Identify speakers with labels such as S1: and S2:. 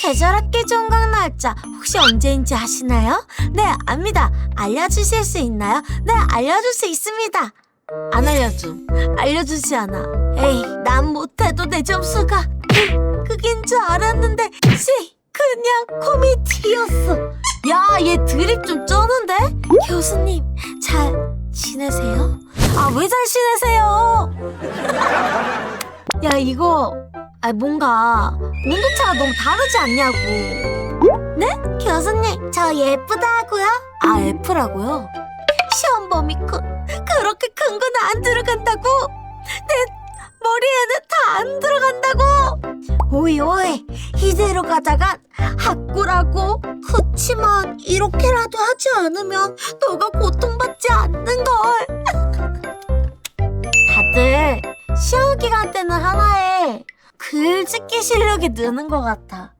S1: 계절학기 종강 날짜 혹시 언제인지 아시나요? 네, 압니다. 알려주실 수 있나요? 네, 알려줄 수 있습니다. 안 알려줌. 알려주지 않아. 에이, 난 못해도 내 점수가 그, 그긴 줄 알았는데 씨, 그냥 코미디였어. 야, 얘 드립 좀 쩌는데? 교수님, 잘 지내세요? 아, 왜 잘 지내세요? 야, 이거 아 뭔가 온도차가 너무 다르지 않냐고. 네? 교수님, 저 예쁘다고요? 아, F라고요? 시험 범위 큰 그렇게 큰 건 안 들어간다고. 내 머리에는 다 안 들어간다고. 오이 오이 이대로 가다가 학구라고. 그치만 이렇게라도 하지 않으면 너가 고통받지 않는 걸. 다들 시험 기간 때는 하나에 글짓기 실력이 느는 것 같아.